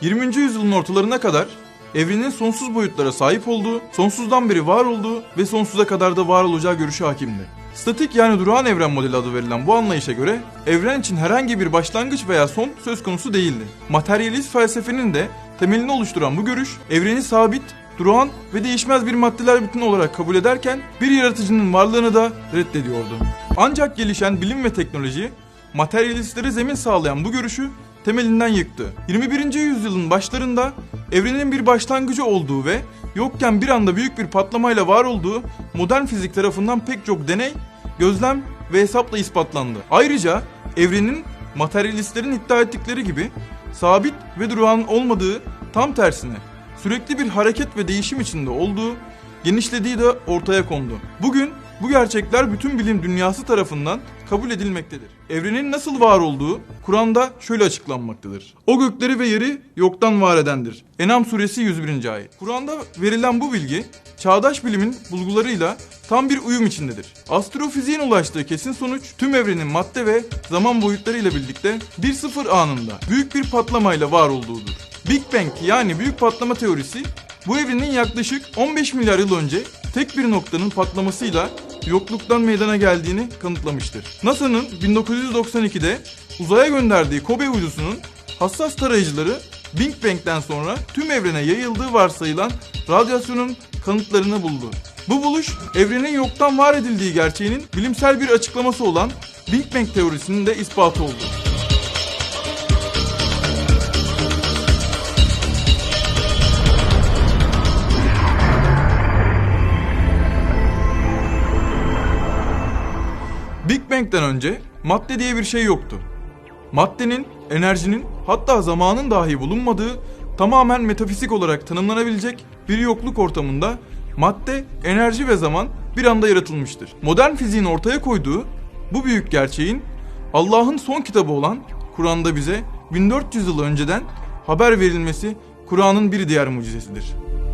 20. yüzyılın ortalarına kadar evrenin sonsuz boyutlara sahip olduğu, sonsuzdan beri var olduğu ve sonsuza kadar da var olacağı görüşü hakimdi. Statik yani durağan evren modeli adı verilen bu anlayışa göre evren için herhangi bir başlangıç veya son söz konusu değildi. Materyalist felsefenin de temelini oluşturan bu görüş evreni sabit, durağan ve değişmez bir maddeler bütünü olarak kabul ederken bir yaratıcının varlığını da reddediyordu. Ancak gelişen bilim ve teknoloji materyalistlere zemin sağlayan bu görüşü temelinden yıktı. 21. yüzyılın başlarında evrenin bir başlangıcı olduğu ve yokken bir anda büyük bir patlamayla var olduğu modern fizik tarafından pek çok deney, gözlem ve hesapla ispatlandı. Ayrıca evrenin materyalistlerin iddia ettikleri gibi sabit ve durağan olmadığı tam tersine sürekli bir hareket ve değişim içinde olduğu, genişlediği de ortaya kondu. Bugün bu gerçekler bütün bilim dünyası tarafından kabul edilmektedir. Evrenin nasıl var olduğu Kur'an'da şöyle açıklanmaktadır. O gökleri ve yeri yoktan var edendir. Enam suresi 101. ayet. Kur'an'da verilen bu bilgi çağdaş bilimin bulgularıyla tam bir uyum içindedir. Astrofiziğin ulaştığı kesin sonuç tüm evrenin madde ve zaman boyutlarıyla birlikte bir sıfır anında büyük bir patlamayla var olduğudur. Big Bang yani büyük patlama teorisi bu evrenin yaklaşık 15 milyar yıl önce tek bir noktanın patlamasıyla yokluktan meydana geldiğini kanıtlamıştır. NASA'nın 1992'de uzaya gönderdiği Kobe uydusunun hassas tarayıcıları Big Bang'den sonra tüm evrene yayıldığı varsayılan radyasyonun kanıtlarını buldu. Bu buluş evrenin yoktan var edildiği gerçeğinin bilimsel bir açıklaması olan Big Bang teorisinin de ispatı oldu. Big Bang'den önce madde diye bir şey yoktu. Maddenin, enerjinin hatta zamanın dahi bulunmadığı tamamen metafizik olarak tanımlanabilecek bir yokluk ortamında madde, enerji ve zaman bir anda yaratılmıştır. Modern fiziğin ortaya koyduğu bu büyük gerçeğin Allah'ın son kitabı olan Kur'an'da bize 1400 yıl önceden haber verilmesi Kur'an'ın bir diğer mucizesidir.